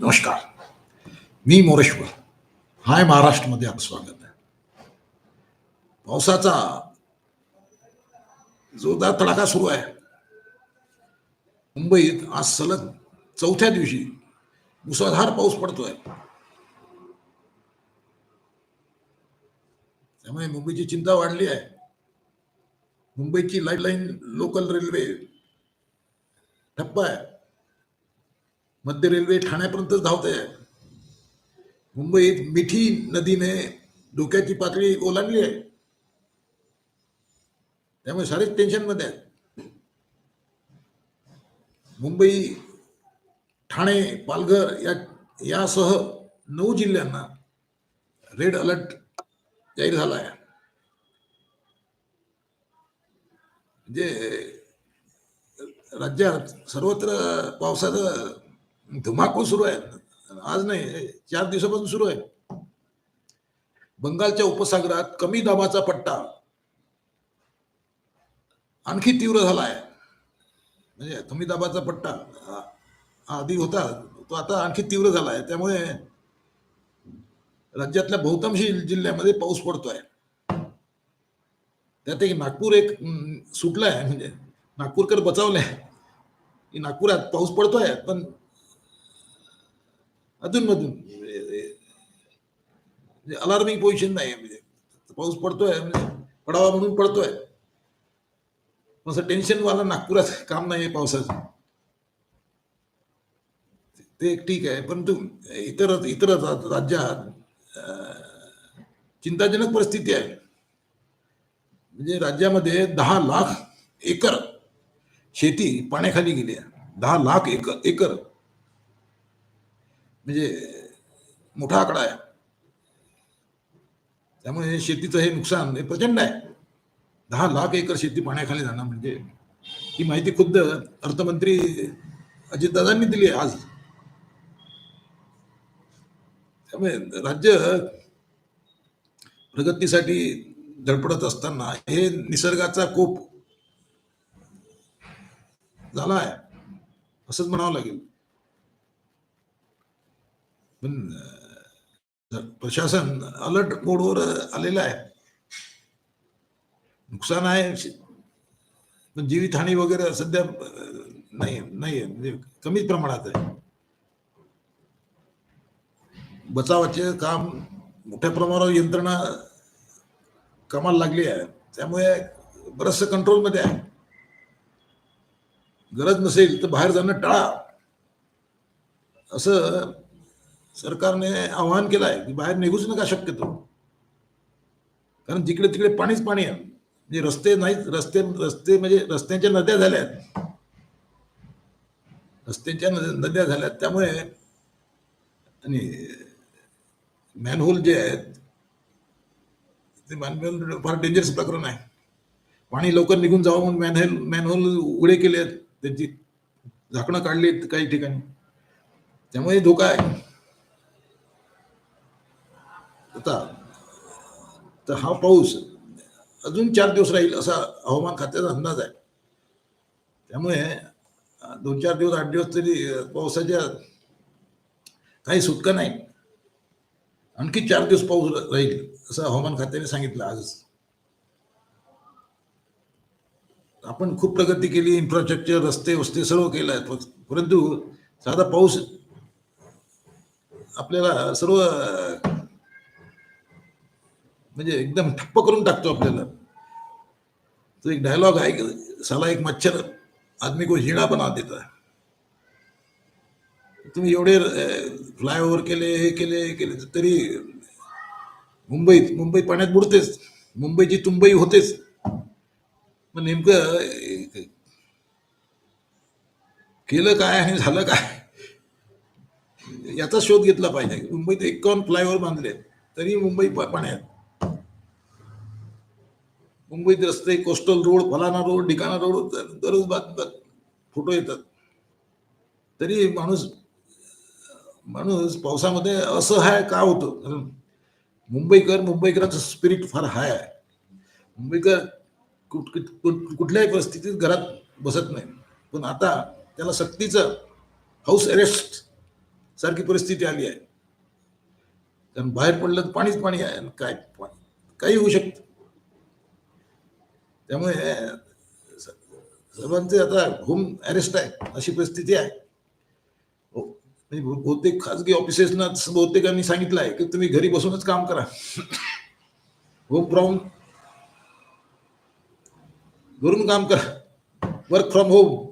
नमस्कार. मी मोरेश्वर. हाय महाराष्ट्रमध्ये आपलं स्वागत आहे. पावसाचा जोरदार तडाखा सुरू आहे. मुंबईत आज सलग चौथ्या दिवशी मुसळधार पाऊस पडतोय. त्यामुळे मुंबईची चिंता वाढली आहे. मुंबईची लाईन लोकल रेल्वे ठप्प आहे. मध्य रेल्वे ठाण्यापर्यंत धावते मुंबईत मिठी नदीने धोक्याची पातळी ओलांडली आहे. त्यामुळे सारेच टेन्शनमध्ये आहेत. मुंबई ठाणे पालघर या यासह नऊ जिल्ह्यांना रेड अलर्ट जाहीर झाला आहे. म्हणजे राज्यात सर्वत्र पावसाचं धुमाकूळ सुरू आहे. आज नाही चार दिवसापासून सुरू आहे. बंगालच्या उपसागरात कमी दाबाचा पट्टा आणखी तीव्र झाला आहे म्हणजे कमी दाबाचा पट्टा आधी होता तो आता आणखी तीव्र झाला आहे त्यामुळे राज्यातल्या बहुतांशी जिल्ह्यामध्ये पाऊस पडतोय. त्यात एक नागपूर एक सुटलाय. म्हणजे नागपूरकर बचावलंय. की नागपुरात पाऊस पडतोय पण अधूनमधून. म्हणजे, म्हणजे अलार्मिंग पोझिशन नाही म्हणजे. पाऊस पडतोय म्हणजे पडावा म्हणून पडतोय. असं टेन्शन वाला नागपुरात काम नाही आहे पावसाचं. ते ठीक आहे परंतु इतर इतर राज्यात चिंताजनक परिस्थिती आहे. म्हणजे राज्यामध्ये दहा लाख एकर शेती पाण्याखाली गेली आहे. दहा लाख एकर एकर. म्हणजे मोठा आकडा आहे. त्यामुळे शेतीचं हे नुकसान हे प्रचंड आहे. दहा लाख एकर शेती पाण्याखाली जाणं म्हणजे ही माहिती खुद्द अर्थमंत्री अजितदादांनी दिली आहे आज. त्यामुळे राज्य प्रगतीसाठी धडपडत असताना हे निसर्गाचा कोप झाला आहे. असंच म्हणावं लागेल. पण प्रशासन अलर्ट मोडवर आलेलं आहे. नुकसान आहे. पण जीवितहानी वगैरे सध्या नाही नाही आहे. म्हणजे कमीच प्रमाणात आहे. बचावाचे काम मोठ्या प्रमाणावर यंत्रणा कामाला लागली आहे. त्यामुळे बरचसं कंट्रोलमध्ये आहे. गरज नसेल तर बाहेर जाणं टाळा. असं सरकारने आवाहन केलं आहे की बाहेर निघूच नका शक्यतो. कारण जिकडे तिकडे पाणीच पाणी आहे. म्हणजे रस्ते नाहीत रस्ते रस्ते म्हणजे रस्त्यांच्या नद्या झाल्या आहेत रस्त्यांच्या नद- नद्या झाल्या त्यामुळे आणि मॅनहोल जे आहेत ते मॅनहोल फार डेंजरस प्रकरण आहे. पाणी लवकर निघून जावं म्हणून मॅनहोल मॅनहोल उघडे केले आहेत त्यांची झाकणं काढली आहेत काही ठिकाणी. त्यामुळे धोका आहे. आता तर हा पाऊस अजून चार दिवस राहील असा हवामान खात्याचा अंदाज आहे. त्यामुळे दोन चार दिवस आठ दिवस तरी पावसाच्या काही सुटका नाही. आणखी चार दिवस पाऊस राहील असं हवामान खात्याने सांगितलं आजच आपण खूप प्रगती केली इन्फ्रास्ट्रक्चर रस्ते वस्ते सर्व केलं आहे. परंतु साधा पाऊस आपल्याला सर्व म्हणजे एकदम ठप्प करून टाकतो आपल्याला. तो एक डायलॉग आहे की साला एक मच्छर आदमी को हिणा बना देता तुम्ही एवढे फ्लायओव्हर केले हे केले हे केले तरी मुंबईत मुंबई पाण्यात बुडतेच मुंबईची तुंबई होतेच. मग नेमकं केलं काय आणि झालं काय याचा शोध घेतला पाहिजे. मुंबईत एकावन्न फ्लायओव्हर बांधले तरी मुंबई पाण्यात. मुंबईत रस्ते कोस्टल रोड फलाना रोड ठिकाणा रोड दररोज बातम्यात फोटो येतात. तरी माणूस माणूस पावसामध्ये असं हाय का होतं? कारण मुंबईकर मुंबईकरांचं स्पिरिट फार हाय आहे. मुंबईकर कुठ कुठ- कुठल्याही परिस्थितीत घरात बसत नाही. पण आता त्याला सक्तीचं हाऊस अरेस्ट सारखी परिस्थिती आली आहे. कारण बाहेर पडलं तर पाणीच पाणी आहे आणि काय पाणी काही होऊ शकतं. त्यामुळे सर्वांचे आता होम अरेस्ट आहे अशी परिस्थिती आहे. हो, म्हणजे बहुतेक खाजगी ऑफिसेसना बहुतेकांनी सांगितलं आहे की तुम्ही घरी बसूनच काम करा. होम फ्रॉम घरून काम करा. Work from home.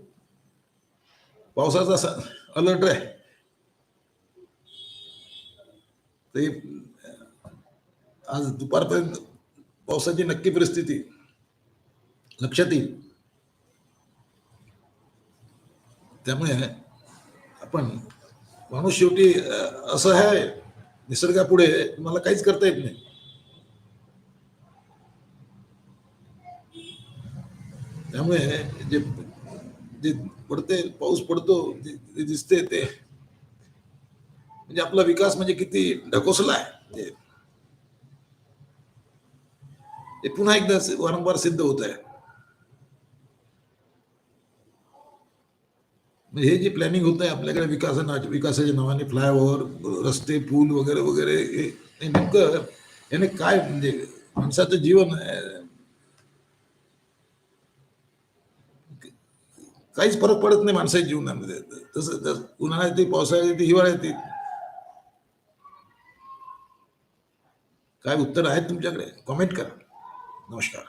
पावसाचा अलर्ट आहे. ते आज दुपारपर्यंत पावसाची नक्की परिस्थिती. लक्षात येईल. त्यामुळे आपण माणूस शेवटी असं आहे निसर्गापुढे मला काहीच करता येत नाही. त्यामुळे जे जे पडते पाऊस पडतो जे दिसते ते म्हणजे आपला विकास म्हणजे किती ढकोसला आहे. ते पुन्हा एकदा वारंवार सिद्ध होत आहे. हे जे प्लॅनिंग होत आहे आपल्याकडे विकासा विकासाच्या नावाने फ्लायओव्हर रस्ते पूल वगैरे वगैरे हे नेमकं याने काय म्हणजे माणसाचं जीवन काहीच फरक पडत नाही माणसाच्या जीवनामध्ये. तसं जसं उन्हाळ्यात येते पावसाळ्यात येते हिवाळा येते काय उत्तर आहेत तुमच्याकडे? कॉमेंट करा. नमस्कार.